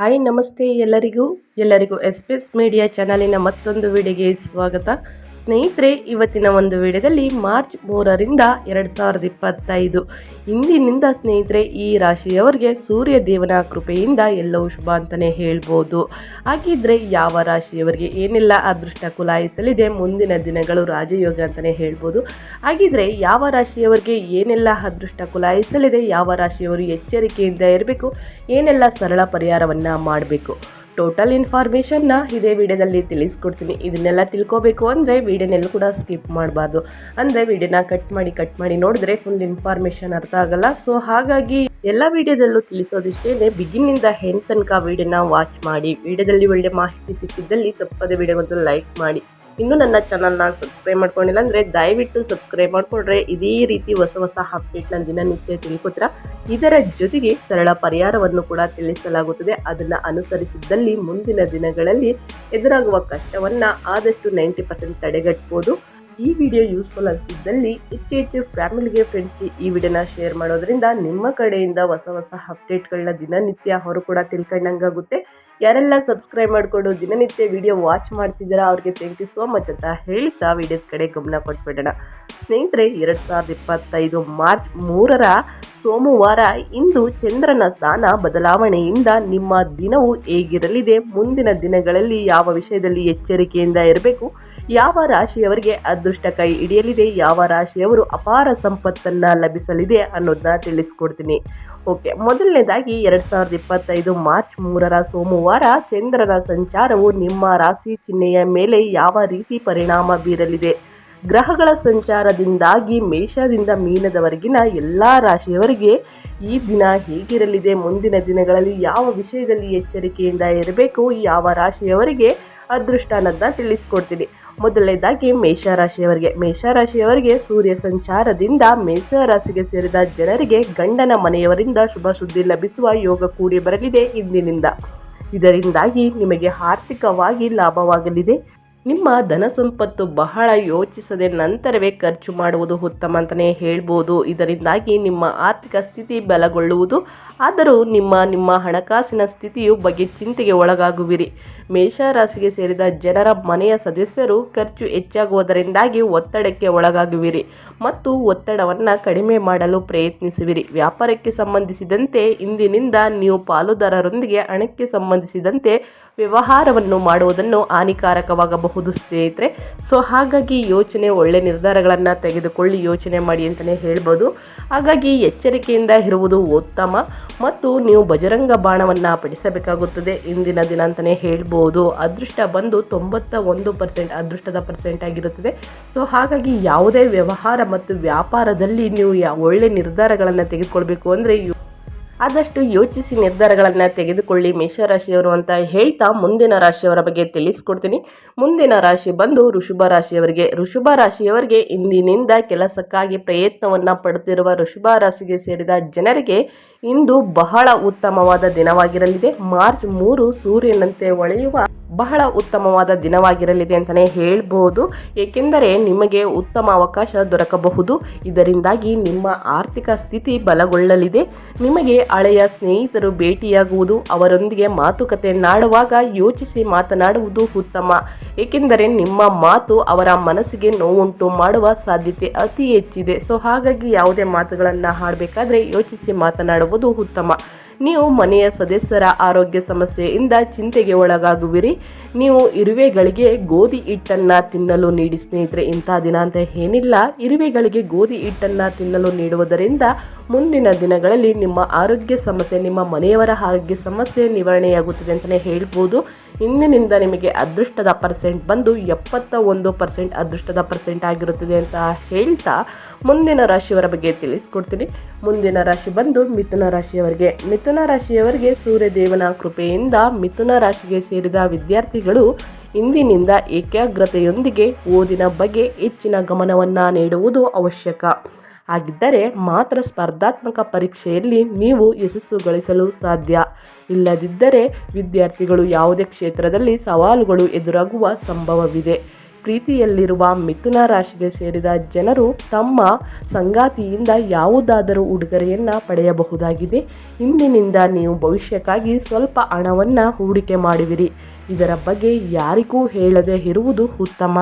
Hi ನಮಸ್ತೆ ಎಲ್ಲರಿಗೂ. ಎಲ್ಲರಿಗೂ ಎಸ್ ಮೀಡಿಯಾ ಚಾನಲಿನ ಮತ್ತೊಂದು ವಿಡಿಯೋಗೆ ಸ್ವಾಗತ. ಸ್ನೇಹಿತರೆ, ಇವತ್ತಿನ ಒಂದು ವಿಡಿಯೋದಲ್ಲಿ ಮಾರ್ಚ್ ಮೂರರಿಂದ ಎರಡು ಸಾವಿರದ ಇಪ್ಪತ್ತೈದು. ಇಂದಿನಿಂದ ಸ್ನೇಹಿತರೆ, ಈ ರಾಶಿಯವರಿಗೆ ಸೂರ್ಯ ದೇವನ ಕೃಪೆಯಿಂದ ಎಲ್ಲವೂ ಶುಭ ಅಂತಲೇ ಹೇಳ್ಬೋದು. ಹಾಗಿದ್ರೆ ಯಾವ ರಾಶಿಯವರಿಗೆ ಏನೆಲ್ಲ ಅದೃಷ್ಟ ಕುಲಾಯಿಸಲಿದೆ, ಮುಂದಿನ ದಿನಗಳು ರಾಜಯೋಗ ಅಂತಲೇ ಹೇಳ್ಬೋದು. ಹಾಗಿದ್ರೆ ಯಾವ ರಾಶಿಯವರಿಗೆ ಏನೆಲ್ಲ ಅದೃಷ್ಟ ಕುಲಾಯಿಸಲಿದೆ, ಯಾವ ರಾಶಿಯವರು ಎಚ್ಚರಿಕೆಯಿಂದ ಇರಬೇಕು, ಏನೆಲ್ಲ ಸರಳ ಪರಿಹಾರವನ್ನು ಮಾಡಬೇಕು. ಟೋಟಲ್ ಇನ್ಫಾರ್ಮೇಷನ್ನ ಇದೇ ವಿಡಿಯೋದಲ್ಲಿ ತಿಳಿಸ್ಕೊಡ್ತೀನಿ. ಇದನ್ನೆಲ್ಲ ತಿಳ್ಕೊಬೇಕು ಅಂದರೆ ವಿಡಿಯೋನೆಲ್ಲೂ ಕೂಡ ಸ್ಕಿಪ್ ಮಾಡಬಾರ್ದು. ಅಂದರೆ ವಿಡಿಯೋನ ಕಟ್ ಮಾಡಿ ಕಟ್ ಮಾಡಿ ನೋಡಿದ್ರೆ ಫುಲ್ ಇನ್ಫಾರ್ಮೇಷನ್ ಅರ್ಥ ಆಗಲ್ಲ. ಸೊ ಹಾಗಾಗಿ ಎಲ್ಲ ವಿಡಿಯೋದಲ್ಲೂ ತಿಳಿಸೋದಿಷ್ಟೇ ಬಿಗಿನಿಂದ ಹೆಣ್ ತನಕ ವಿಡಿಯೋನ ವಾಚ್ ಮಾಡಿ, ವಿಡಿಯೋದಲ್ಲಿ ಒಳ್ಳೆ ಮಾಹಿತಿ ಸಿಕ್ಕಿದ್ದಲ್ಲಿ ತಪ್ಪದೆ ವಿಡಿಯೋಗೊಂದು ಲೈಕ್ ಮಾಡಿ. ಇನ್ನೂ ನನ್ನ ಚಾನಲ್ನ ಸಬ್ಸ್ಕ್ರೈಬ್ ಮಾಡ್ಕೊಂಡಿಲ್ಲ ಅಂದರೆ ದಯವಿಟ್ಟು ಸಬ್ಸ್ಕ್ರೈಬ್ ಮಾಡಿಕೊಂಡ್ರೆ ಇದೇ ರೀತಿ ಹೊಸ ಹೊಸ ಅಪ್ಡೇಟ್ನ ದಿನನಿತ್ಯ ತಿಳ್ಕೊತೀರ? ಇದರ ಜೊತೆಗೆ ಸರಳ ಪರಿಹಾರವನ್ನು ಕೂಡ ತಿಳಿಸಲಾಗುತ್ತದೆ. ಅದನ್ನು ಅನುಸರಿಸಿದ್ದಲ್ಲಿ ಮುಂದಿನ ದಿನಗಳಲ್ಲಿ ಎದುರಾಗುವ ಕಷ್ಟವನ್ನು ಆದಷ್ಟು ನೈಂಟಿ ಪರ್ಸೆಂಟ್ ತಡೆಗಟ್ಬೋದು. ಈ ವಿಡಿಯೋ ಯೂಸ್ಫುಲ್ ಅನಿಸಿದ್ದಲ್ಲಿ ಹೆಚ್ಚು ಹೆಚ್ಚು ಫ್ಯಾಮಿಲಿಗೆ ಫ್ರೆಂಡ್ಸ್ಗೆ ಈ ವಿಡಿಯೋನ ಶೇರ್ ಮಾಡೋದ್ರಿಂದ ನಿಮ್ಮ ಕಡೆಯಿಂದ ಹೊಸ ಹೊಸ ಅಪ್ಡೇಟ್ಗಳನ್ನ ದಿನನಿತ್ಯ ಅವರು ಕೂಡ ತಿಳ್ಕೊಂಡಂಗಾಗುತ್ತೆ. ಯಾರೆಲ್ಲ ಸಬ್ಸ್ಕ್ರೈಬ್ ಮಾಡಿಕೊಂಡು ದಿನನಿತ್ಯ ವಿಡಿಯೋ ವಾಚ್ ಮಾಡ್ತಿದ್ದೀರಾ, ಅವ್ರಿಗೆ ಥ್ಯಾಂಕ್ ಯು ಸೋ ಮಚ್ ಅಂತ ಹೇಳ್ತಾ ವಿಡಿಯೋದ ಕಡೆ ಗಮನ ಕೊಟ್ಬಿಡೋಣ. ಸ್ನೇಹಿತರೆ, ಎರಡು ಸಾವಿರದ ಇಪ್ಪತ್ತೈದು ಮಾರ್ಚ್ ಮೂರರ ಸೋಮವಾರ ಇಂದು ಚಂದ್ರನ ಸ್ಥಾನ ಬದಲಾವಣೆಯಿಂದ ನಿಮ್ಮ ದಿನವು ಹೇಗಿರಲಿದೆ? ಮುಂದಿನ ದಿನಗಳಲ್ಲಿ ಯಾವ ವಿಷಯದಲ್ಲಿ ಎಚ್ಚರಿಕೆಯಿಂದ ಇರಬೇಕು? ಯಾವ ರಾಶಿಯವರಿಗೆ ಅದೃಷ್ಟ ಕೈ ಹಿಡಿಯಲಿದೆ, ಯಾವ ರಾಶಿಯವರು ಅಪಾರ ಸಂಪತ್ತನ್ನು ಲಭಿಸಲಿದೆ ಅನ್ನೋದನ್ನ ತಿಳಿಸ್ಕೊಡ್ತೀನಿ. ಓಕೆ, ಮೊದಲನೇದಾಗಿ ಎರಡು ಸಾವಿರದ ಇಪ್ಪತ್ತೈದು ಮಾರ್ಚ್ ಮೂರರ ಸೋಮವಾರ ಚಂದ್ರನ ಸಂಚಾರವು ನಿಮ್ಮ ರಾಶಿ ಚಿಹ್ನೆಯ ಮೇಲೆ ಯಾವ ರೀತಿ ಪರಿಣಾಮ ಬೀರಲಿದೆ? ಗ್ರಹಗಳ ಸಂಚಾರದಿಂದಾಗಿ ಮೇಷದಿಂದ ಮೀನದವರೆಗಿನ ಎಲ್ಲ ರಾಶಿಯವರಿಗೆ ಈ ದಿನ ಹೇಗಿರಲಿದೆ? ಮುಂದಿನ ದಿನಗಳಲ್ಲಿ ಯಾವ ವಿಷಯದಲ್ಲಿ ಎಚ್ಚರಿಕೆಯಿಂದ ಇರಬೇಕು? ಯಾವ ರಾಶಿಯವರಿಗೆ ಅದೃಷ್ಟ ಅನ್ನೋದನ್ನ ತಿಳಿಸ್ಕೊಡ್ತೀನಿ. ಮೊದಲನೇದಾಗಿ ಮೇಷರಾಶಿಯವರಿಗೆ. ಮೇಷರಾಶಿಯವರಿಗೆ ಸೂರ್ಯ ಸಂಚಾರದಿಂದ ಮೇಷರಾಶಿಗೆ ಸೇರಿದ ಜನರಿಗೆ ಗಂಡನ ಮನೆಯವರಿಂದ ಶುಭ ಸುದ್ದಿ ಲಭಿಸುವ ಯೋಗ ಕೂಡಿ ಬರಲಿದೆ ಇಂದಿನಿಂದ. ಇದರಿಂದಾಗಿ ನಿಮಗೆ ಆರ್ಥಿಕವಾಗಿ ಲಾಭವಾಗಲಿದೆ. ನಿಮ್ಮ ಧನ ಸಂಪತ್ತು ಬಹಳ ಯೋಚಿಸದೆ ನಂತರವೇ ಖರ್ಚು ಮಾಡುವುದು ಉತ್ತಮ ಅಂತಲೇ ಹೇಳ್ಬೋದು. ಇದರಿಂದಾಗಿ ನಿಮ್ಮ ಆರ್ಥಿಕ ಸ್ಥಿತಿ ಬಲಗೊಳ್ಳುವುದು, ಆದರೂ ನಿಮ್ಮ ನಿಮ್ಮ ಹಣಕಾಸಿನ ಸ್ಥಿತಿಯು ಬಗ್ಗೆ ಚಿಂತೆಗೆ ಒಳಗಾಗುವಿರಿ. ಮೇಷರಾಶಿಗೆ ಸೇರಿದ ಜನರ ಮನೆಯ ಸದಸ್ಯರು ಖರ್ಚು ಹೆಚ್ಚಾಗುವುದರಿಂದಾಗಿ ಒತ್ತಡಕ್ಕೆ ಒಳಗಾಗುವಿರಿ ಮತ್ತು ಒತ್ತಡವನ್ನು ಕಡಿಮೆ ಮಾಡಲು ಪ್ರಯತ್ನಿಸುವಿರಿ. ವ್ಯಾಪಾರಕ್ಕೆ ಸಂಬಂಧಿಸಿದಂತೆ ಇಂದಿನಿಂದ ನೀವು ಪಾಲುದಾರರೊಂದಿಗೆ ಹಣಕ್ಕೆ ಸಂಬಂಧಿಸಿದಂತೆ ವ್ಯವಹಾರವನ್ನು ಮಾಡುವುದನ್ನು ಹಾನಿಕಾರಕವಾಗಬಹುದು. ಸ್ನೇಹಿತರೆ. ಸೊ ಹಾಗಾಗಿ ಯೋಚನೆ, ಒಳ್ಳೆ ನಿರ್ಧಾರಗಳನ್ನು ತೆಗೆದುಕೊಳ್ಳಿ, ಯೋಚನೆ ಮಾಡಿ ಅಂತಲೇ ಹೇಳ್ಬೋದು. ಹಾಗಾಗಿ ಎಚ್ಚರಿಕೆಯಿಂದ ಇರುವುದು ಉತ್ತಮ ಮತ್ತು ನೀವು ಬಜರಂಗ ಬಾಣವನ್ನು ಪಡಿಸಬೇಕಾಗುತ್ತದೆ ಇಂದಿನ ದಿನ ಅಂತಲೇ ಹೇಳ್ಬೋದು. ಅದೃಷ್ಟ ಬಂದು ತೊಂಬತ್ತ ಒಂದು ಪರ್ಸೆಂಟ್ ಅದೃಷ್ಟದ ಪರ್ಸೆಂಟ್ ಆಗಿರುತ್ತದೆ. ಸೊ ಹಾಗಾಗಿ ಯಾವುದೇ ವ್ಯವಹಾರ ಮತ್ತು ವ್ಯಾಪಾರದಲ್ಲಿ ನೀವು ಒಳ್ಳೆ ನಿರ್ಧಾರಗಳನ್ನು ತೆಗೆದುಕೊಳ್ಬೇಕು ಅಂದರೆ ಆದಷ್ಟು ಯೋಚಿಸಿ ನಿರ್ಧಾರಗಳನ್ನು ತೆಗೆದುಕೊಳ್ಳಿ ಮೇಷರಾಶಿಯವರು ಅಂತ ಹೇಳ್ತಾ ಮುಂದಿನ ರಾಶಿಯವರ ಬಗ್ಗೆ ತಿಳಿಸ್ಕೊಡ್ತೀನಿ. ಮುಂದಿನ ರಾಶಿ ಬಂದು ಋಷಭ ರಾಶಿಯವರಿಗೆ. ಋಷಭ ರಾಶಿಯವರಿಗೆ ಇಂದಿನಿಂದ ಕೆಲಸಕ್ಕಾಗಿ ಪ್ರಯತ್ನವನ್ನು ಪಡುತ್ತಿರುವ ಋಷಭ ರಾಶಿಗೆ ಸೇರಿದ ಜನರಿಗೆ ಇಂದು ಬಹಳ ಉತ್ತಮವಾದ ದಿನವಾಗಿರಲಿದೆ. ಮಾರ್ಚ್ ಮೂರು ಸೂರ್ಯನಂತೆ ಒಳೆಯುವ ಬಹಳ ಉತ್ತಮವಾದ ದಿನವಾಗಿರಲಿದೆ ಅಂತಲೇ ಹೇಳ್ಬೋದು. ಏಕೆಂದರೆ ನಿಮಗೆ ಉತ್ತಮ ಅವಕಾಶ ದೊರಕಬಹುದು. ಇದರಿಂದಾಗಿ ನಿಮ್ಮ ಆರ್ಥಿಕ ಸ್ಥಿತಿ ಬಲಗೊಳ್ಳಲಿದೆ. ನಿಮಗೆ ಹಳೆಯ ಸ್ನೇಹಿತರು ಭೇಟಿಯಾಗುವುದು, ಅವರೊಂದಿಗೆ ಮಾತುಕತೆ ನಾಡುವಾಗ ಯೋಚಿಸಿ ಮಾತನಾಡುವುದು ಉತ್ತಮ. ಏಕೆಂದರೆ ನಿಮ್ಮ ಮಾತು ಅವರ ಮನಸ್ಸಿಗೆ ನೋವುಂಟು ಮಾಡುವ ಸಾಧ್ಯತೆ ಅತಿ ಹೆಚ್ಚಿದೆ. ಸೊ ಹಾಗಾಗಿ ಯಾವುದೇ ಮಾತುಗಳನ್ನು ಆಡಬೇಕಾದ್ರೆ ಯೋಚಿಸಿ ಮಾತನಾಡುವುದು ಉತ್ತಮ. ನೀವು ಮನೆಯ ಸದಸ್ಯರ ಆರೋಗ್ಯ ಸಮಸ್ಯೆಯಿಂದ ಚಿಂತೆಗೆ ಒಳಗಾಗುವಿರಿ. ನೀವು ಇರುವೆಗಳಿಗೆ ಗೋಧಿ ಹಿಟ್ಟನ್ನು ತಿನ್ನಲು ನೀಡಿ ಸ್ನೇಹಿತರೆ, ಇಂಥ ದಿನ ಅಂತ ಏನಿಲ್ಲ. ಇರುವೆಗಳಿಗೆ ಗೋಧಿ ಹಿಟ್ಟನ್ನು ತಿನ್ನಲು ನೀಡುವುದರಿಂದ ಮುಂದಿನ ದಿನಗಳಲ್ಲಿ ನಿಮ್ಮ ಆರೋಗ್ಯ ಸಮಸ್ಯೆ, ನಿಮ್ಮ ಮನೆಯವರ ಆರೋಗ್ಯ ಸಮಸ್ಯೆ ನಿವಾರಣೆಯಾಗುತ್ತದೆ ಅಂತಲೇ ಹೇಳ್ಬೋದು. ಇಂದಿನಿಂದ ನಿಮಗೆ ಅದೃಷ್ಟದ ಪರ್ಸೆಂಟ್ ಬಂದು ಎಪ್ಪತ್ತ ಒಂದು ಪರ್ಸೆಂಟ್ ಅದೃಷ್ಟದ ಪರ್ಸೆಂಟ್ ಆಗಿರುತ್ತದೆ ಅಂತ ಹೇಳ್ತಾ ಮುಂದಿನ ರಾಶಿಯವರ ಬಗ್ಗೆ ತಿಳಿಸ್ಕೊಡ್ತೀನಿ. ಮುಂದಿನ ರಾಶಿ ಬಂದು ಮಿಥುನ ರಾಶಿಯವರಿಗೆ. ಮಿಥುನ ರಾಶಿಯವರಿಗೆ ಸೂರ್ಯದೇವನ ಕೃಪೆಯಿಂದ ಮಿಥುನ ರಾಶಿಗೆ ಸೇರಿದ ವಿದ್ಯಾರ್ಥಿಗಳು ಇಂದಿನಿಂದ ಏಕಾಗ್ರತೆಯೊಂದಿಗೆ ಓದಿನ ಬಗ್ಗೆ ಹೆಚ್ಚಿನ ಗಮನವನ್ನು ನೀಡುವುದು ಅವಶ್ಯಕ. ಹಾಗಿದ್ದರೆ ಮಾತ್ರ ಸ್ಪರ್ಧಾತ್ಮಕ ಪರೀಕ್ಷೆಯಲ್ಲಿ ನೀವು ಯಶಸ್ಸು ಗಳಿಸಲು ಸಾಧ್ಯ. ಇಲ್ಲದಿದ್ದರೆ ವಿದ್ಯಾರ್ಥಿಗಳು ಯಾವುದೇ ಕ್ಷೇತ್ರದಲ್ಲಿ ಸವಾಲುಗಳು ಎದುರಾಗುವ ಸಂಭವವಿದೆ. ಪ್ರೀತಿಯಲ್ಲಿರುವ ಮಿಥುನ ರಾಶಿಗೆ ಸೇರಿದ ಜನರು ತಮ್ಮ ಸಂಗಾತಿಯಿಂದ ಯಾವುದಾದರೂ ಉಡುಗೊರೆಯನ್ನು ಪಡೆಯಬಹುದಾಗಿದೆ. ಇಂದಿನಿಂದ ನೀವು ಭವಿಷ್ಯಕ್ಕಾಗಿ ಸ್ವಲ್ಪ ಹಣವನ್ನು ಹೂಡಿಕೆ ಮಾಡುವಿರಿ. ಇದರ ಬಗ್ಗೆ ಯಾರಿಗೂ ಹೇಳದೆ ಇರುವುದು ಉತ್ತಮ.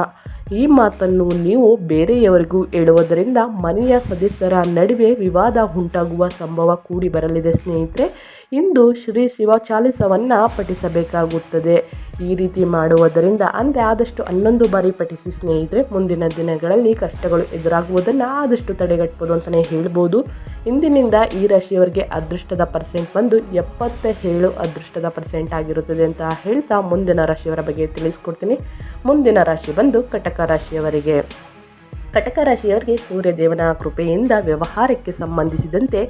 ಈ ಮಾತನ್ನು ನೀವು ಬೇರೆಯವರಿಗೂ ಹೇಳುವುದರಿಂದ ಮನೆಯ ಸದಸ್ಯರ ನಡುವೆ ವಿವಾದ ಉಂಟಾಗುವ ಸಂಭವ ಕೂಡಿ ಬರಲಿದೆ ಸ್ನೇಹಿತರೆ. ಇಂದು ಶ್ರೀ ಶಿವ ಚಾಲಿಸವನ್ನು ಪಠಿಸಬೇಕಾಗುತ್ತದೆ. ಈ ರೀತಿ ಮಾಡುವುದರಿಂದ ಅಂದರೆ ಆದಷ್ಟು ಹನ್ನೊಂದು ಬಾರಿ ಪಠಿಸಿ ಸ್ನೇಹಿತರೆ, ಮುಂದಿನ ದಿನಗಳಲ್ಲಿ ಕಷ್ಟಗಳು ಎದುರಾಗುವುದನ್ನು ಆದಷ್ಟು ತಡೆಗಟ್ಬೋದು ಅಂತಲೇ ಹೇಳ್ಬೋದು. ಇಂದಿನಿಂದ ಈ ರಾಶಿಯವರಿಗೆ ಅದೃಷ್ಟದ ಪರ್ಸೆಂಟ್ ಬಂದು ಎಪ್ಪತ್ತ ಏಳು ಅದೃಷ್ಟದ ಪರ್ಸೆಂಟ್ ಆಗಿರುತ್ತದೆ ಅಂತ ಹೇಳ್ತಾ ಮುಂದಿನ ರಾಶಿಯವರ ಬಗ್ಗೆ ತಿಳಿಸ್ಕೊಡ್ತೀನಿ. ಮುಂದಿನ ರಾಶಿ ಬಂದು ಕಟಕ ರಾಶಿಯವರಿಗೆ. ಕಟಕ ರಾಶಿಯವರಿಗೆ ಸೂರ್ಯದೇವನ ಕೃಪೆಯಿಂದ ವ್ಯವಹಾರಕ್ಕೆ ಸಂಬಂಧಿಸಿದಂತೆ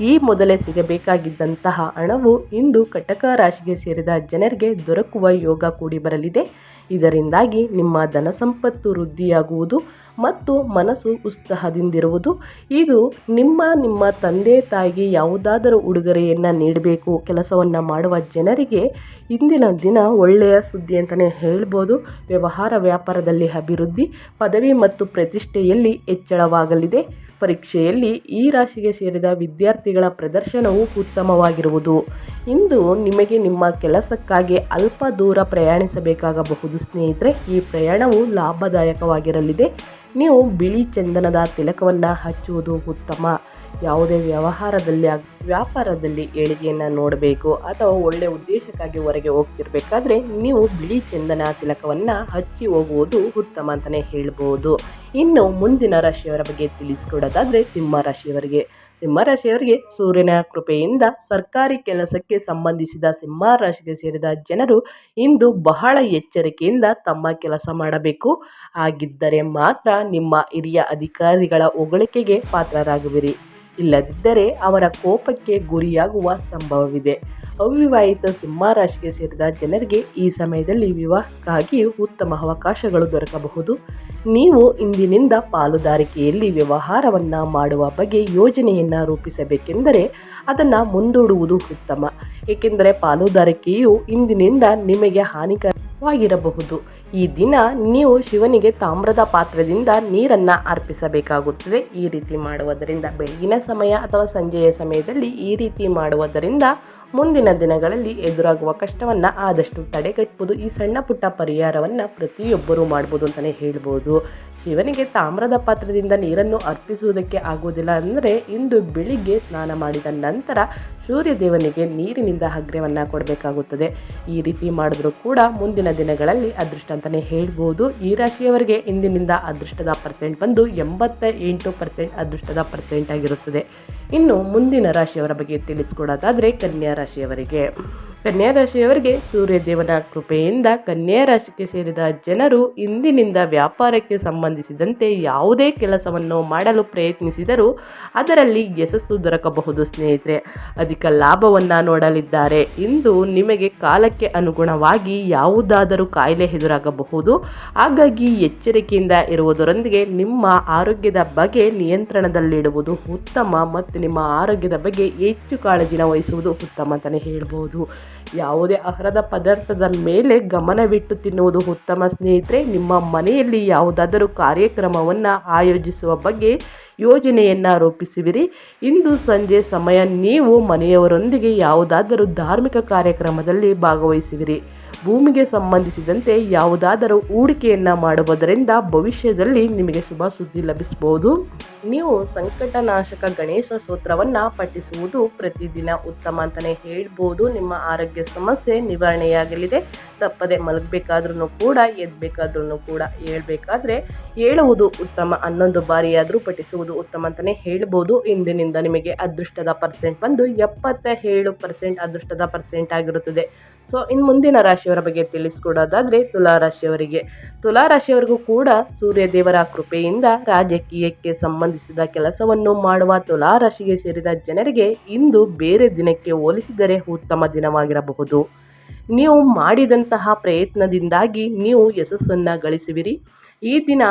ಈ ಮೊದಲೇ ಸಿಗಬೇಕಾಗಿದ್ದಂತಹ ಹಣವು ಇಂದು ಕಟಕ ರಾಶಿಗೆ ಸೇರಿದ ಜನರಿಗೆ ದೊರಕುವ ಯೋಗ ಕೂಡಿ ಬರಲಿದೆ. ಇದರಿಂದಾಗಿ ನಿಮ್ಮ ಧನ ಸಂಪತ್ತು ವೃದ್ಧಿಯಾಗುವುದು ಮತ್ತು ಮನಸ್ಸು ಉತ್ಸಾಹದಿಂದಿರುವುದು. ಇದು ನಿಮ್ಮ ನಿಮ್ಮ ತಂದೆ ತಾಯಿಗೆ ಯಾವುದಾದರೂ ಉಡುಗೊರೆಯನ್ನು ನೀಡಬೇಕು. ಕೆಲಸವನ್ನು ಮಾಡುವ ಜನರಿಗೆ ಇಂದಿನ ದಿನ ಒಳ್ಳೆಯ ಸುದ್ದಿ ಅಂತಲೇ ಹೇಳ್ಬೋದು. ವ್ಯವಹಾರ ವ್ಯಾಪಾರದಲ್ಲಿ ಅಭಿವೃದ್ಧಿ, ಪದವಿ ಮತ್ತು ಪ್ರತಿಷ್ಠೆಯಲ್ಲಿ ಹೆಚ್ಚಳವಾಗಲಿದೆ. ಪರೀಕ್ಷೆಯಲ್ಲಿ ಈ ರಾಶಿಗೆ ಸೇರಿದ ವಿದ್ಯಾರ್ಥಿಗಳ ಪ್ರದರ್ಶನವು ಉತ್ತಮವಾಗಿರುವುದು. ಇಂದು ನಿಮಗೆ ನಿಮ್ಮ ಕೆಲಸಕ್ಕಾಗಿ ಅಲ್ಪ ದೂರ ಪ್ರಯಾಣಿಸಬೇಕಾಗಬಹುದು ಸ್ನೇಹಿತರೆ. ಈ ಪ್ರಯಾಣವು ಲಾಭದಾಯಕವಾಗಿರಲಿದೆ. ನೀವು ಬಿಳಿ ಚಂದನದ ತಿಲಕವನ್ನು ಹಚ್ಚುವುದು ಉತ್ತಮ. ಯಾವುದೇ ವ್ಯವಹಾರದಲ್ಲಿ ವ್ಯಾಪಾರದಲ್ಲಿ ಏಳಿಗೆಯನ್ನು ನೋಡಬೇಕು ಅಥವಾ ಒಳ್ಳೆಯ ಉದ್ದೇಶಕ್ಕಾಗಿ ಹೊರಗೆ ಹೋಗ್ತಿರ್ಬೇಕಾದ್ರೆ ನೀವು ಬಿಳಿ ಚಂದನ ತಿಲಕವನ್ನು ಹಚ್ಚಿ ಹೋಗುವುದು ಉತ್ತಮ ಅಂತಲೇ ಹೇಳ್ಬೋದು. ಇನ್ನು ಮುಂದಿನ ರಾಶಿಯವರ ಬಗ್ಗೆ ತಿಳಿಸ್ಕೊಡೋದಾದರೆ ಸಿಂಹ ರಾಶಿಯವರಿಗೆ ಸೂರ್ಯನ ಕೃಪೆಯಿಂದ ಸರ್ಕಾರಿ ಕೆಲಸಕ್ಕೆ ಸಂಬಂಧಿಸಿದ ಸಿಂಹ ರಾಶಿಗೆ ಸೇರಿದ ಜನರು ಇಂದು ಬಹಳ ಎಚ್ಚರಿಕೆಯಿಂದ ತಮ್ಮ ಕೆಲಸ ಮಾಡಬೇಕು. ಹಾಗಿದ್ದರೆ ಮಾತ್ರ ನಿಮ್ಮ ಹಿರಿಯ ಅಧಿಕಾರಿಗಳ ಹೊಗಳಿಕೆಗೆ ಪಾತ್ರರಾಗುವಿರಿ. ಇಲ್ಲದಿದ್ದರೆ ಅವರ ಕೋಪಕ್ಕೆ ಗುರಿಯಾಗುವ ಸಂಭವವಿದೆ. ಅವಿವಾಹಿತ ಸಿಂಹ ರಾಶಿಗೆ ಸೇರಿದ ಜನರಿಗೆ ಈ ಸಮಯದಲ್ಲಿ ವಿವಾಹಕ್ಕಾಗಿ ಉತ್ತಮ ಅವಕಾಶಗಳು ದೊರಕಬಹುದು. ನೀವು ಇಂದಿನಿಂದ ಪಾಲುದಾರಿಕೆಯಲ್ಲಿ ವ್ಯವಹಾರವನ್ನು ಮಾಡುವ ಬಗ್ಗೆ ಯೋಜನೆಯನ್ನು ರೂಪಿಸಬೇಕೆಂದರೆ ಅದನ್ನು ಮುಂದೂಡುವುದು ಉತ್ತಮ. ಏಕೆಂದರೆ ಪಾಲುದಾರಿಕೆಯು ಇಂದಿನಿಂದ ನಿಮಗೆ ಹಾನಿಕರವಾಗಿರಬಹುದು. ಈ ದಿನ ನೀವು ಶಿವನಿಗೆ ತಾಮ್ರದ ಪಾತ್ರದಿಂದ ನೀರನ್ನು ಅರ್ಪಿಸಬೇಕಾಗುತ್ತದೆ. ಈ ರೀತಿ ಮಾಡುವುದರಿಂದ ಬೆಳಗಿನ ಸಮಯ ಅಥವಾ ಸಂಜೆಯ ಸಮಯದಲ್ಲಿ ಈ ರೀತಿ ಮಾಡುವುದರಿಂದ ಮುಂದಿನ ದಿನಗಳಲ್ಲಿ ಎದುರಾಗುವ ಕಷ್ಟವನ್ನು ಆದಷ್ಟು ತಡೆಗಟ್ಟಬಹುದು ಈ ಸಣ್ಣ ಪುಟ್ಟ ಪರಿಹಾರವನ್ನು ಪ್ರತಿಯೊಬ್ಬರೂ ಮಾಡ್ಬೋದು ಅಂತಲೇ ಹೇಳ್ಬೋದು. ಶಿವನಿಗೆ ತಾಮ್ರದ ಪಾತ್ರದಿಂದ ನೀರನ್ನು ಅರ್ಪಿಸುವುದಕ್ಕೆ ಆಗುವುದಿಲ್ಲ ಅಂದರೆ ಇಂದು ಬೆಳಿಗ್ಗೆ ಸ್ನಾನ ಮಾಡಿದ ನಂತರ ಸೂರ್ಯದೇವನಿಗೆ ನೀರಿನಿಂದ ಅಗ್ರ್ಯವನ್ನು ಕೊಡಬೇಕಾಗುತ್ತದೆ. ಈ ರೀತಿ ಮಾಡಿದ್ರೂ ಕೂಡ ಮುಂದಿನ ದಿನಗಳಲ್ಲಿ ಅದೃಷ್ಟ ಅಂತಲೇ ಹೇಳ್ಬೋದು. ಈ ರಾಶಿಯವರಿಗೆ ಇಂದಿನಿಂದ ಅದೃಷ್ಟದ ಪರ್ಸೆಂಟ್ ಬಂದು ಎಂಬತ್ತ ಎಂಟು ಪರ್ಸೆಂಟ್ ಅದೃಷ್ಟದ ಪರ್ಸೆಂಟ್ ಆಗಿರುತ್ತದೆ. ಇನ್ನು ಮುಂದಿನ ರಾಶಿಯವರ ಬಗ್ಗೆ ತಿಳಿಸ್ಕೊಡೋದಾದರೆ ಕನ್ಯಾ ರಾಶಿಯವರಿಗೆ. ಕನ್ಯಾ ರಾಶಿಯವರಿಗೆ ಸೂರ್ಯದೇವನ ಕೃಪೆಯಿಂದ ಕನ್ಯಾ ರಾಶಿಗೆ ಸೇರಿದ ಜನರು ಇಂದಿನಿಂದ ವ್ಯಾಪಾರಕ್ಕೆ ಸಂಬಂಧಿಸಿದಂತೆ ಯಾವುದೇ ಕೆಲಸವನ್ನು ಮಾಡಲು ಪ್ರಯತ್ನಿಸಿದರೂ ಅದರಲ್ಲಿ ಯಶಸ್ಸು ದೊರಕಬಹುದು ಸ್ನೇಹಿತರೆ. ಅಧಿಕ ಲಾಭವನ್ನು ನೋಡಲಿದ್ದಾರೆ. ಇಂದು ನಿಮಗೆ ಕಾಲಕ್ಕೆ ಅನುಗುಣವಾಗಿ ಯಾವುದಾದರೂ ಕಾಯಿಲೆ ಎದುರಾಗಬಹುದು. ಹಾಗಾಗಿ ಎಚ್ಚರಿಕೆಯಿಂದ ಇರುವುದರೊಂದಿಗೆ ನಿಮ್ಮ ಆರೋಗ್ಯದ ಬಗ್ಗೆ ನಿಯಂತ್ರಣದಲ್ಲಿಡುವುದು ಉತ್ತಮ ಮತ್ತು ನಿಮ್ಮ ಆರೋಗ್ಯದ ಬಗ್ಗೆ ಹೆಚ್ಚು ಕಾಳಜಿನ ವಹಿಸುವುದು ಉತ್ತಮ ಅಂತಲೇ ಹೇಳ್ಬೋದು. ಯಾವುದೇ ಆಹಾರದ ಪದಾರ್ಥದ ಮೇಲೆ ಗಮನವಿಟ್ಟು ತಿನ್ನುವುದು ಉತ್ತಮ ಸ್ನೇಹಿತರೆ, ನಿಮ್ಮ ಮನೆಯಲ್ಲಿ ಯಾವುದಾದರೂ ಕಾರ್ಯಕ್ರಮವನ್ನು ಆಯೋಜಿಸುವ ಬಗ್ಗೆ ಯೋಜನೆಯನ್ನು ರೂಪಿಸುವಿರಿ. ಇಂದು ಸಂಜೆ ಸಮಯ ನೀವು ಮನೆಯವರೊಂದಿಗೆ ಯಾವುದಾದರೂ ಧಾರ್ಮಿಕ ಕಾರ್ಯಕ್ರಮದಲ್ಲಿ ಭಾಗವಹಿಸುವಿರಿ. ಭೂಮಿಗೆ ಸಂಬಂಧಿಸಿದಂತೆ ಯಾವುದಾದರೂ ಹೂಡಿಕೆಯನ್ನು ಮಾಡುವುದರಿಂದ ಭವಿಷ್ಯದಲ್ಲಿ ನಿಮಗೆ ಶುಭ ಸುದ್ದಿ ಲಭಿಸಬಹುದು. ನೀವು ಸಂಕಟನಾಶಕ ಗಣೇಶ ಸ್ತೋತ್ರವನ್ನು ಪಠಿಸುವುದು ಪ್ರತಿದಿನ ಉತ್ತಮ ಅಂತಲೇ ಹೇಳ್ಬೋದು. ನಿಮ್ಮ ಆರೋಗ್ಯ ಸಮಸ್ಯೆ ನಿವಾರಣೆಯಾಗಲಿದೆ. ತಪ್ಪದೆ ಮಲಗಬೇಕಾದ್ರೂ ಕೂಡ ಎದ್ಬೇಕಾದ್ರೂ ಕೂಡ ಹೇಳ್ಬೇಕಾದ್ರೆ ಹೇಳುವುದು ಉತ್ತಮ. ಹನ್ನೊಂದು ಬಾರಿಯಾದರೂ ಪಠಿಸುವುದು ಉತ್ತಮ ಅಂತಲೇ ಹೇಳ್ಬೋದು. ಇಂದಿನಿಂದ ನಿಮಗೆ ಅದೃಷ್ಟದ ಪರ್ಸೆಂಟ್ ಬಂದು ಎಪ್ಪತ್ತ ಏಳು ಪರ್ಸೆಂಟ್ ಅದೃಷ್ಟದ ಪರ್ಸೆಂಟ್ ಆಗಿರುತ್ತದೆ. ಸೊ ಇನ್ನು ಮುಂದಿನ ರಾಶಿಯವರ ಬಗ್ಗೆ ತಿಳಿಸ್ಕೊಡೋದಾದರೆ ತುಲಾ ರಾಶಿಯವರಿಗೆ. ತುಲಾ ರಾಶಿಯವರಿಗೂ ಕೂಡ ಸೂರ್ಯದೇವರ ಕೃಪೆಯಿಂದ ರಾಜಕೀಯಕ್ಕೆ ಸಂಬಂಧಿಸಿದ ಕೆಲಸವನ್ನು ಮಾಡುವ ತುಲಾ ರಾಶಿಗೆ ಸೇರಿದ ಜನರಿಗೆ ಇಂದು ಬೇರೆ ದಿನಕ್ಕೆ ಹೋಲಿಸಿದರೆ ಉತ್ತಮ ದಿನವಾಗಿರಬಹುದು. ನೀವು ಮಾಡಿದಂತಹ ಪ್ರಯತ್ನದಿಂದಾಗಿ ನೀವು ಯಶಸ್ಸನ್ನು ಗಳಿಸುವಿರಿ. ಈ ದಿನ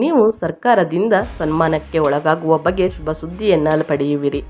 ನೀವು ಸರ್ಕಾರದಿಂದ ಸನ್ಮಾನಕ್ಕೆ ಒಳಗಾಗುವ ಬಗ್ಗೆ ಶುಭ ಸುದ್ದಿಯನ್ನು ಪಡೆಯುವಿರಿ.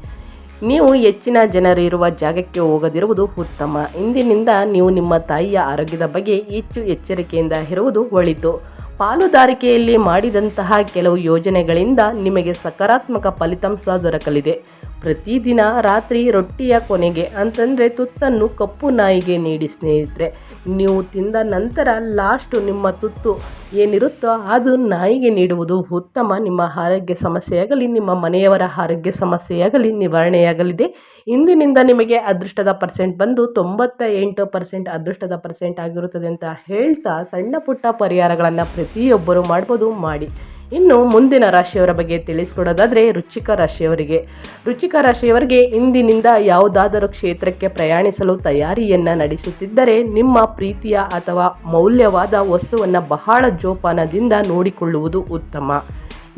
ನೀವು ಹೆಚ್ಚಿನ ಜನರಿರುವ ಜಾಗಕ್ಕೆ ಹೋಗದಿರುವುದು ಉತ್ತಮ. ಇಂದಿನಿಂದ ನೀವು ನಿಮ್ಮ ತಾಯಿಯ ಆರೋಗ್ಯದ ಬಗ್ಗೆ ಹೆಚ್ಚು ಎಚ್ಚರಿಕೆಯಿಂದ ಇರುವುದು ಒಳಿತು. ಪಾಲುದಾರಿಕೆಯಲ್ಲಿ ಮಾಡಿದಂತಹ ಕೆಲವು ಯೋಜನೆಗಳಿಂದ ನಿಮಗೆ ಸಕಾರಾತ್ಮಕ ಫಲಿತಾಂಶ ದೊರಕಲಿದೆ. ಪ್ರತಿದಿನ ರಾತ್ರಿ ರೊಟ್ಟಿಯ ಕೊನೆಗೆ ಅಂತಂದರೆ ತುತ್ತನ್ನು ಕಪ್ಪು ನಾಯಿಗೆ ನೀಡಿ ಸ್ನೇಹಿತರೆ ನೀವು ತಿಂದ ನಂತರ ಲಾಸ್ಟು ನಿಮ್ಮ ತುತ್ತು ಏನಿರುತ್ತೋ ಅದು ನಾಯಿಗೆ ನೀಡುವುದು. ಉತ್ತಮ, ನಿಮ್ಮ ಆರೋಗ್ಯ ಸಮಸ್ಯೆಯಾಗಲಿ, ನಿಮ್ಮ ಮನೆಯವರ ಆರೋಗ್ಯ ಸಮಸ್ಯೆಯಾಗಲಿ, ನಿವಾರಣೆಯಾಗಲಿದೆ. ಇಂದಿನಿಂದ ನಿಮಗೆ ಅದೃಷ್ಟದ ಪರ್ಸೆಂಟ್ ಬಂದು ತೊಂಬತ್ತ ಎಂಟು ಪರ್ಸೆಂಟ್ ಅದೃಷ್ಟದ ಪರ್ಸೆಂಟ್ ಆಗಿರುತ್ತದೆ ಅಂತ ಹೇಳ್ತಾ ಸಣ್ಣ ಪುಟ್ಟ ಪರಿಹಾರಗಳನ್ನು ಪ್ರತಿಯೊಬ್ಬರು ಮಾಡ್ಬೋದು ಮಾಡಿ. ಇನ್ನು ಮುಂದಿನ ರಾಶಿಯವರ ಬಗ್ಗೆ ತಿಳಿಸ್ಕೊಡೋದಾದರೆ ರುಚಿಕ ರಾಶಿಯವರಿಗೆ. ರುಚಿಕ ರಾಶಿಯವರಿಗೆ ಇಂದಿನಿಂದ ಯಾವುದಾದರೂ ಕ್ಷೇತ್ರಕ್ಕೆ ಪ್ರಯಾಣಿಸಲು ತಯಾರಿಯನ್ನು ನಡೆಸುತ್ತಿದ್ದರೆ ನಿಮ್ಮ ಪ್ರೀತಿಯ ಅಥವಾ ಮೌಲ್ಯವಾದ ವಸ್ತುವನ್ನು ಬಹಳ ಜೋಪಾನದಿಂದ ನೋಡಿಕೊಳ್ಳುವುದು ಉತ್ತಮ.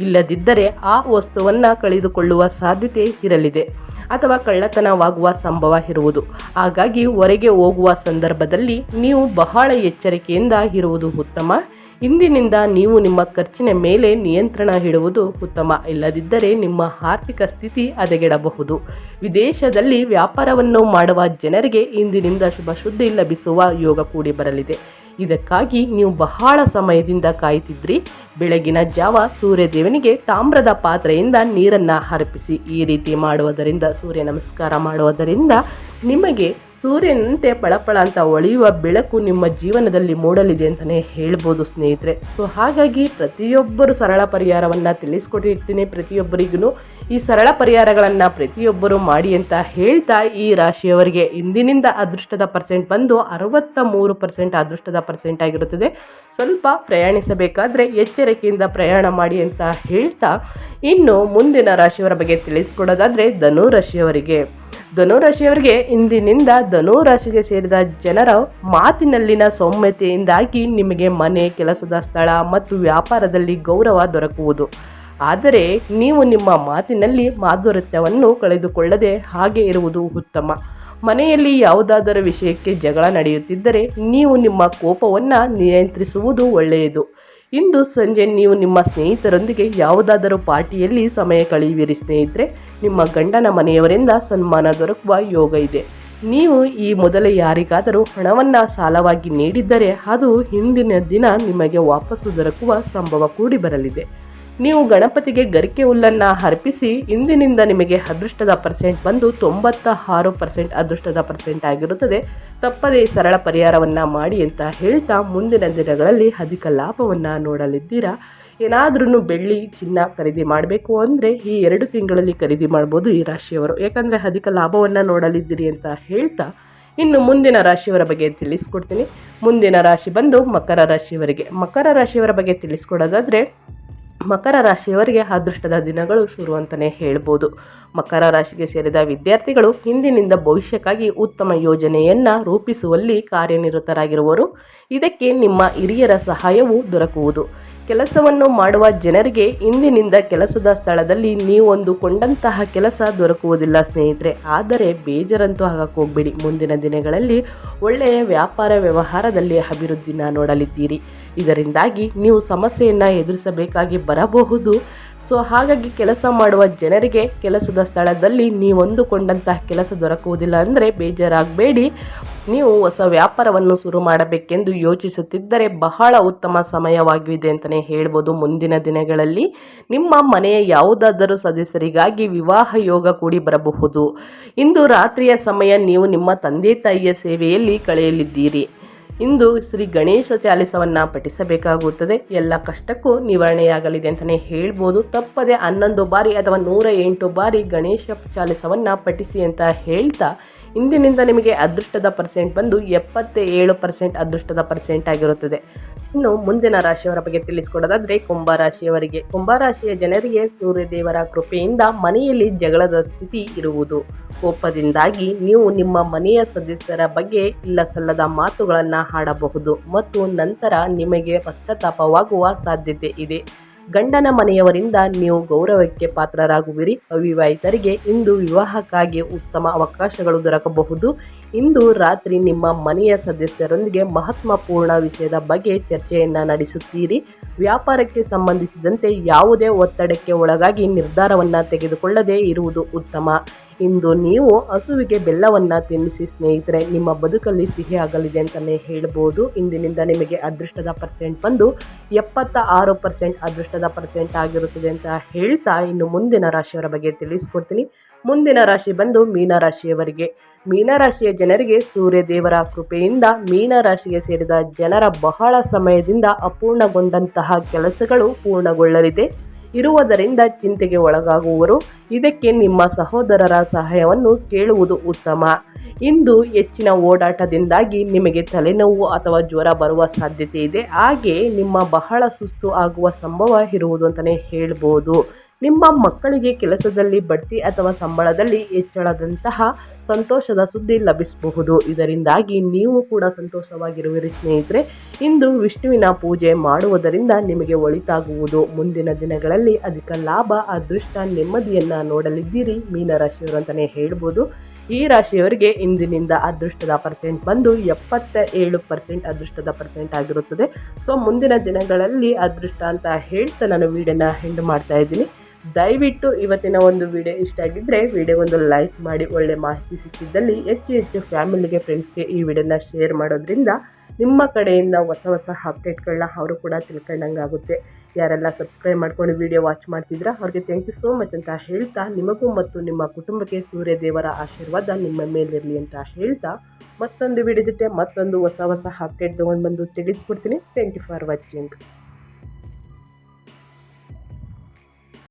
ಇಲ್ಲದಿದ್ದರೆ ಆ ವಸ್ತುವನ್ನು ಕಳೆದುಕೊಳ್ಳುವ ಸಾಧ್ಯತೆ ಇರಲಿದೆ ಅಥವಾ ಕಳ್ಳತನವಾಗುವ ಸಂಭವ ಇರುವುದು. ಹಾಗಾಗಿ ಹೊರಗೆ ಹೋಗುವ ಸಂದರ್ಭದಲ್ಲಿ ನೀವು ಬಹಳ ಎಚ್ಚರಿಕೆಯಿಂದ ಇರುವುದು ಉತ್ತಮ. ಇಂದಿನಿಂದ ನೀವು ನಿಮ್ಮ ಖರ್ಚಿನ ಮೇಲೆ ನಿಯಂತ್ರಣ ಇಡುವುದು ಉತ್ತಮ. ಇಲ್ಲದಿದ್ದರೆ ನಿಮ್ಮ ಆರ್ಥಿಕ ಸ್ಥಿತಿ ಹದಗೆಡಬಹುದು. ವಿದೇಶದಲ್ಲಿ ವ್ಯಾಪಾರವನ್ನು ಮಾಡುವ ಜನರಿಗೆ ಇಂದಿನಿಂದ ಶುಭ ಸುದ್ದಿ ಲಭಿಸುವ ಯೋಗ ಕೂಡಿ ಬರಲಿದೆ. ಇದಕ್ಕಾಗಿ ನೀವು ಬಹಳ ಸಮಯದಿಂದ ಕಾಯ್ತಿದ್ರಿ. ಬೆಳಗಿನ ಜಾವ ಸೂರ್ಯದೇವನಿಗೆ ತಾಮ್ರದ ಪಾತ್ರೆಯಿಂದ ನೀರನ್ನು ಅರ್ಪಿಸಿ ಈ ರೀತಿ ಮಾಡುವುದರಿಂದ, ಸೂರ್ಯ ನಮಸ್ಕಾರ ಮಾಡುವುದರಿಂದ ನಿಮಗೆ ಸೂರ್ಯನಂತೆ ಪಳಪಳ ಅಂತ ಹೊಳೆಯುವ ಬೆಳಕು ನಿಮ್ಮ ಜೀವನದಲ್ಲಿ ಮೂಡಲಿದೆ ಅಂತಲೇ ಹೇಳ್ಬೋದು ಸ್ನೇಹಿತರೆ. ಸೊ ಹಾಗಾಗಿ ಪ್ರತಿಯೊಬ್ಬರು ಸರಳ ಪರಿಹಾರವನ್ನು ತಿಳಿಸ್ಕೊಟ್ಟಿರ್ತೀನಿ. ಪ್ರತಿಯೊಬ್ಬರಿಗೂ ಈ ಸರಳ ಪರಿಹಾರಗಳನ್ನು ಪ್ರತಿಯೊಬ್ಬರು ಮಾಡಿ ಅಂತ ಹೇಳ್ತಾ ಈ ರಾಶಿಯವರಿಗೆ. ಇಂದಿನಿಂದ ಅದೃಷ್ಟದ ಪರ್ಸೆಂಟ್ ಬಂದು ಅರವತ್ತ ಮೂರು ಪರ್ಸೆಂಟ್ ಅದೃಷ್ಟದ ಪರ್ಸೆಂಟ್ ಆಗಿರುತ್ತದೆ. ಸ್ವಲ್ಪ ಪ್ರಯಾಣಿಸಬೇಕಾದ್ರೆ ಎಚ್ಚರಿಕೆಯಿಂದ ಪ್ರಯಾಣ ಮಾಡಿ ಅಂತ ಹೇಳ್ತಾ ಇನ್ನು ಮುಂದಿನ ರಾಶಿಯವರ ಬಗ್ಗೆ ತಿಳಿಸ್ಕೊಡೋದಾದರೆ ಧನು ರಾಶಿಯವರಿಗೆ. ಧನು ರಾಶಿಯವರಿಗೆ ಇಂದಿನಿಂದ ಧನು ರಾಶಿಗೆ ಸೇರಿದ ಜನರ ಮಾತಿನಲ್ಲಿನ ಸೌಮ್ಯತೆಯಿಂದಾಗಿ ನಿಮಗೆ ಮನೆ, ಕೆಲಸದ ಸ್ಥಳ ಮತ್ತು ವ್ಯಾಪಾರದಲ್ಲಿ ಗೌರವ ದೊರಕುವುದು. ಆದರೆ ನೀವು ನಿಮ್ಮ ಮಾತಿನಲ್ಲಿ ಮಾಧುರ್ಯವನ್ನು ಕಳೆದುಕೊಳ್ಳದೆ ಹಾಗೆ ಇರುವುದು ಉತ್ತಮ. ಮನೆಯಲ್ಲಿ ಯಾವುದಾದರೂ ವಿಷಯಕ್ಕೆ ಜಗಳ ನಡೆಯುತ್ತಿದ್ದರೆ ನೀವು ನಿಮ್ಮ ಕೋಪವನ್ನು ನಿಯಂತ್ರಿಸುವುದು ಒಳ್ಳೆಯದು. ಇಂದು ಸಂಜೆ ನೀವು ನಿಮ್ಮ ಸ್ನೇಹಿತರೊಂದಿಗೆ ಯಾವುದಾದರೂ ಪಾರ್ಟಿಯಲ್ಲಿ ಸಮಯ ಕಳೆಯುವಿರಿ ಸ್ನೇಹಿತರೆ, ನಿಮ್ಮ ಗಂಡನ ಮನೆಯವರಿಂದ ಸನ್ಮಾನ ದೊರಕುವ ಯೋಗ ಇದೆ. ನೀವು ಈ ಮೊದಲೇ ಯಾರಿಗಾದರೂ ಹಣವನ್ನು ಸಾಲವಾಗಿ ನೀಡಿದ್ದರೆ ಅದು ಹಿಂದಿನ ದಿನ ನಿಮಗೆ ವಾಪಸ್ಸು ದೊರಕುವ ಸಂಭವ ಕೂಡಿ ಬರಲಿದೆ. ನೀವು ಗಣಪತಿಗೆ ಗರಿಕೆ ಹುಲ್ಲನ್ನು ಅರ್ಪಿಸಿ ಇಂದಿನಿಂದ ನಿಮಗೆ ಅದೃಷ್ಟದ ಪರ್ಸೆಂಟ್ ಬಂದು ತೊಂಬತ್ತ ಆರು ಪರ್ಸೆಂಟ್ ಅದೃಷ್ಟದ ಪರ್ಸೆಂಟ್ ಆಗಿರುತ್ತದೆ. ತಪ್ಪದೇ ಸರಳ ಪರಿಹಾರವನ್ನು ಮಾಡಿ ಅಂತ ಹೇಳ್ತಾ ಮುಂದಿನ ದಿನಗಳಲ್ಲಿ ಅಧಿಕ ಲಾಭವನ್ನು ನೋಡಲಿದ್ದೀರಾ? ಏನಾದ್ರೂ ಬೆಳ್ಳಿ, ಚಿನ್ನ ಖರೀದಿ ಮಾಡಬೇಕು ಅಂದರೆ ಈ ಎರಡು ತಿಂಗಳಲ್ಲಿ ಖರೀದಿ ಮಾಡ್ಬೋದು ಈ ರಾಶಿಯವರು. ಯಾಕಂದರೆ ಅಧಿಕ ಲಾಭವನ್ನು ನೋಡಲಿದ್ದೀರಿ ಅಂತ ಹೇಳ್ತಾ ಇನ್ನು ಮುಂದಿನ ರಾಶಿಯವರ ಬಗ್ಗೆ ತಿಳಿಸ್ಕೊಡ್ತೀನಿ. ಮುಂದಿನ ರಾಶಿ ಬಂದು ಮಕರ ರಾಶಿಯವರಿಗೆ. ಮಕರ ರಾಶಿಯವರ ಬಗ್ಗೆ ತಿಳಿಸ್ಕೊಡೋದಾದರೆ ಮಕರ ರಾಶಿಯವರಿಗೆ ಅದೃಷ್ಟದ ದಿನಗಳು ಶುರು ಅಂತಲೇ ಹೇಳ್ಬೋದು. ಮಕರ ರಾಶಿಗೆ ಸೇರಿದ ವಿದ್ಯಾರ್ಥಿಗಳು ಹಿಂದಿನಿಂದ ಭವಿಷ್ಯಕ್ಕಾಗಿ ಉತ್ತಮ ಯೋಜನೆಯನ್ನು ರೂಪಿಸುವಲ್ಲಿ ಕಾರ್ಯನಿರತರಾಗಿರುವರು. ಇದಕ್ಕೆ ನಿಮ್ಮ ಹಿರಿಯರ ಸಹಾಯವೂ ದೊರಕುವುದು. ಕೆಲಸವನ್ನು ಮಾಡುವ ಜನರಿಗೆ ಇಂದಿನಿಂದ ಕೆಲಸದ ಸ್ಥಳದಲ್ಲಿ ನೀವೊಂದು ಕೊಂಡಂತಹ ಕೆಲಸ ದೊರಕುವುದಿಲ್ಲ ಸ್ನೇಹಿತರೆ. ಆದರೆ ಬೇಜಾರಂತೂ ಹೋಗ್ಬೇಡಿ. ಮುಂದಿನ ದಿನಗಳಲ್ಲಿ ಒಳ್ಳೆಯ ವ್ಯಾಪಾರ ವ್ಯವಹಾರದಲ್ಲಿ ಅಭಿವೃದ್ಧಿನ ನೋಡಲಿದ್ದೀರಿ. ಇದರಿಂದಾಗಿ ನೀವು ಸಮಸ್ಯೆಯನ್ನು ಎದುರಿಸಬೇಕಾಗಿ ಬರಬಹುದು. ಸೊ ಹಾಗಾಗಿ ಕೆಲಸ ಮಾಡುವ ಜನರಿಗೆ ಕೆಲಸದ ಸ್ಥಳದಲ್ಲಿ ನೀವೊಂದುಕೊಂಡಂತಹ ಕೆಲಸ ದೊರಕುವುದಿಲ್ಲ ಅಂದರೆ ಬೇಜಾರಾಗಬೇಡಿ. ನೀವು ಹೊಸ ವ್ಯಾಪಾರವನ್ನು ಶುರು ಮಾಡಬೇಕೆಂದು ಯೋಚಿಸುತ್ತಿದ್ದರೆ ಬಹಳ ಉತ್ತಮ ಸಮಯವಾಗಿದೆ ಅಂತಲೇ ಹೇಳ್ಬೋದು ಮುಂದಿನ ದಿನಗಳಲ್ಲಿ. ನಿಮ್ಮ ಮನೆಯ ಯಾವುದಾದರೂ ಸದಸ್ಯರಿಗಾಗಿ ವಿವಾಹ ಯೋಗ ಕೂಡಿ ಬರಬಹುದು. ಇಂದು ರಾತ್ರಿಯ ಸಮಯ ನೀವು ನಿಮ್ಮ ತಂದೆ ತಾಯಿಯ ಸೇವೆಯಲ್ಲಿ ಕಳೆಯಲಿದ್ದೀರಿ. ಇಂದು ಶ್ರೀ ಗಣೇಶ ಚಾಲಿಸವನ್ನು ಪಠಿಸಬೇಕಾಗುತ್ತದೆ. ಎಲ್ಲ ಕಷ್ಟಕ್ಕೂ ನಿವಾರಣೆಯಾಗಲಿದೆ ಅಂತಲೇ ಹೇಳ್ಬೋದು. ತಪ್ಪದೆ ಹನ್ನೊಂದು ಬಾರಿ ಅಥವಾ ನೂರ ಎಂಟು ಬಾರಿ ಗಣೇಶ ಚಾಲಿಸವನ್ನು ಪಠಿಸಿ ಅಂತ ಹೇಳ್ತಾ ಇಂದಿನಿಂದ ನಿಮಗೆ ಅದೃಷ್ಟದ ಪರ್ಸೆಂಟ್ ಬಂದು ಎಪ್ಪತ್ತ ಏಳು ಪರ್ಸೆಂಟ್ ಅದೃಷ್ಟದ ಪರ್ಸೆಂಟ್ ಆಗಿರುತ್ತದೆ. ಇನ್ನು ಮುಂದಿನ ರಾಶಿಯವರ ಬಗ್ಗೆ ತಿಳಿಸ್ಕೊಡೋದಾದರೆ ಕುಂಭರಾಶಿಯವರಿಗೆ ಕುಂಭರಾಶಿಯ ಜನರಿಗೆ ಸೂರ್ಯದೇವರ ಕೃಪೆಯಿಂದ ಮನೆಯಲ್ಲಿ ಜಗಳದ ಸ್ಥಿತಿ ಇರುವುದು. ಕೋಪದಿಂದಾಗಿ ನೀವು ನಿಮ್ಮ ಮನೆಯ ಸದಸ್ಯರ ಬಗ್ಗೆ ಇಲ್ಲ ಸಲ್ಲದ ಮಾತುಗಳನ್ನು ಹಾಡಬಹುದು ಮತ್ತು ನಂತರ ನಿಮಗೆ ಪಶ್ಚಾತ್ತಾಪವಾಗುವ ಸಾಧ್ಯತೆ ಇದೆ. ಗಂಡನ ಮನೆಯವರಿಂದ ನೀವು ಗೌರವಕ್ಕೆ ಪಾತ್ರರಾಗುವಿರಿ. ಅವಿವಾಹಿತರಿಗೆ ಇಂದು ವಿವಾಹಕ್ಕಾಗಿ ಉತ್ತಮ ಅವಕಾಶಗಳು ದೊರಕಬಹುದು. ಇಂದು ರಾತ್ರಿ ನಿಮ್ಮ ಮನೆಯ ಸದಸ್ಯರೊಂದಿಗೆ ಮಹತ್ವಪೂರ್ಣ ವಿಷಯದ ಬಗ್ಗೆ ಚರ್ಚೆಯನ್ನು ನಡೆಸುತ್ತೀರಿ. ವ್ಯಾಪಾರಕ್ಕೆ ಸಂಬಂಧಿಸಿದಂತೆ ಯಾವುದೇ ಒತ್ತಡಕ್ಕೆ ಒಳಗಾಗಿ ನಿರ್ಧಾರವನ್ನು ತೆಗೆದುಕೊಳ್ಳದೇ ಇರುವುದು ಉತ್ತಮ. ಇಂದು ನೀವು ಹಸುವಿಗೆ ಬೆಲ್ಲವನ್ನು ತಿನ್ನಿಸಿ ಸ್ನೇಹಿತರೆ, ನಿಮ್ಮ ಬದುಕಲ್ಲಿ ಸಿಹಿ ಆಗಲಿದೆ ಅಂತಲೇ ಹೇಳ್ಬೋದು. ಇಂದಿನಿಂದ ನಿಮಗೆ ಅದೃಷ್ಟದ ಪರ್ಸೆಂಟ್ ಬಂದು ಎಪ್ಪತ್ತ ಆರು ಪರ್ಸೆಂಟ್ ಅದೃಷ್ಟದ ಪರ್ಸೆಂಟ್ ಆಗಿರುತ್ತದೆ ಅಂತ ಹೇಳ್ತಾ ಇನ್ನು ಮುಂದಿನ ರಾಶಿಯವರ ಬಗ್ಗೆ ತಿಳಿಸ್ಕೊಡ್ತೀನಿ. ಮುಂದಿನ ರಾಶಿ ಬಂದು ಮೀನರಾಶಿಯವರಿಗೆ ಮೀನರಾಶಿಯ ಜನರಿಗೆ ಸೂರ್ಯದೇವರ ಕೃಪೆಯಿಂದ ಮೀನರಾಶಿಗೆ ಸೇರಿದ ಜನರ ಬಹಳ ಸಮಯದಿಂದ ಅಪೂರ್ಣಗೊಂಡಂತಹ ಕೆಲಸಗಳು ಪೂರ್ಣಗೊಳ್ಳಲಿದೆ. ಇರುವುದರಿಂದ ಚಿಂತೆಗೆ ಒಳಗಾಗುವರು. ಇದಕ್ಕೆ ನಿಮ್ಮ ಸಹೋದರರ ಸಹಾಯವನ್ನು ಕೇಳುವುದು ಉತ್ತಮ. ಇಂದು ಹೆಚ್ಚಿನ ಓಡಾಟದಿಂದಾಗಿ ನಿಮಗೆ ತಲೆನೋವು ಅಥವಾ ಜ್ವರ ಬರುವ ಸಾಧ್ಯತೆ ಇದೆ. ಹಾಗೆ ನಿಮ್ಮ ಬಹಳ ಸುಸ್ತು ಆಗುವ ಸಂಭವ ಇರುವುದು ಅಂತಲೇ ಹೇಳ್ಬೋದು. ನಿಮ್ಮ ಮಕ್ಕಳಿಗೆ ಕೆಲಸದಲ್ಲಿ ಬಡ್ತಿ ಅಥವಾ ಸಂಬಳದಲ್ಲಿ ಹೆಚ್ಚಳದಂತಹ ಸಂತೋಷದ ಸುದ್ದಿ ಲಭಿಸಬಹುದು. ಇದರಿಂದಾಗಿ ನೀವು ಕೂಡ ಸಂತೋಷವಾಗಿರುವಿರಿ ಸ್ನೇಹಿತರೆ. ಇಂದು ವಿಷ್ಣುವಿನ ಪೂಜೆ ಮಾಡುವುದರಿಂದ ನಿಮಗೆ ಒಳಿತಾಗುವುದು. ಮುಂದಿನ ದಿನಗಳಲ್ಲಿ ಅಧಿಕ ಲಾಭ, ಅದೃಷ್ಟ, ನೆಮ್ಮದಿಯನ್ನು ನೋಡಲಿದ್ದೀರಿ. ಮೀನರಾಶಿಯವರು ಅಂತಲೇ ಹೇಳ್ಬೋದು. ಈ ರಾಶಿಯವರಿಗೆ ಇಂದಿನಿಂದ ಅದೃಷ್ಟದ ಪರ್ಸೆಂಟ್ ಬಂದು ಎಪ್ಪತ್ತ ಏಳು ಪರ್ಸೆಂಟ್ ಅದೃಷ್ಟದ ಪರ್ಸೆಂಟ್ ಆಗಿರುತ್ತದೆ. ಸೊ, ಮುಂದಿನ ದಿನಗಳಲ್ಲಿ ಅದೃಷ್ಟ ಅಂತ ಹೇಳ್ತಾ ನಾನು ವೀಡಿಯೋನ ಹೆಂಡ್ ಮಾಡ್ತಾ ಇದ್ದೀನಿ. ದಯವಿಟ್ಟು ಇವತ್ತಿನ ಒಂದು ವಿಡಿಯೋ ಇಷ್ಟ ಆಗಿದ್ದರೆ ವಿಡಿಯೋ ಒಂದು ಲೈಕ್ ಮಾಡಿ, ಒಳ್ಳೆ ಮಾಹಿತಿ ಸಿಕ್ಕಿದ್ದಲ್ಲಿ ಹೆಚ್ಚು ಹೆಚ್ಚು ಫ್ಯಾಮಿಲಿಗೆ, ಫ್ರೆಂಡ್ಸ್ಗೆ ಈ ವಿಡಿಯೋನ ಶೇರ್ ಮಾಡೋದ್ರಿಂದ ನಿಮ್ಮ ಕಡೆಯಿಂದ ಹೊಸ ಹೊಸ ಅಪ್ಡೇಟ್ಗಳನ್ನ ಅವರು ಕೂಡ ತಿಳ್ಕೊಂಡಂಗಾಗುತ್ತೆ ಯಾರೆಲ್ಲ ಸಬ್ಸ್ಕ್ರೈಬ್ ಮಾಡ್ಕೊಂಡು ವಿಡಿಯೋ ವಾಚ್ ಮಾಡ್ತಿದ್ರ ಅವ್ರಿಗೆ ಥ್ಯಾಂಕ್ ಯು ಸೋ ಮಚ್ ಅಂತ ಹೇಳ್ತಾ, ನಿಮಗೂ ಮತ್ತು ನಿಮ್ಮ ಕುಟುಂಬಕ್ಕೆ ಸೂರ್ಯದೇವರ ಆಶೀರ್ವಾದ ನಿಮ್ಮ ಮೇಲಿರಲಿ ಅಂತ ಹೇಳ್ತಾ, ಮತ್ತೊಂದು ವಿಡಿಯೋ ಜೊತೆ ಮತ್ತೊಂದು ಹೊಸ ಹೊಸ ಅಪ್ಡೇಟ್ ತೊಗೊಂಡು ಬಂದು ತಿಳಿಸ್ಕೊಡ್ತೀನಿ. Thank you for watching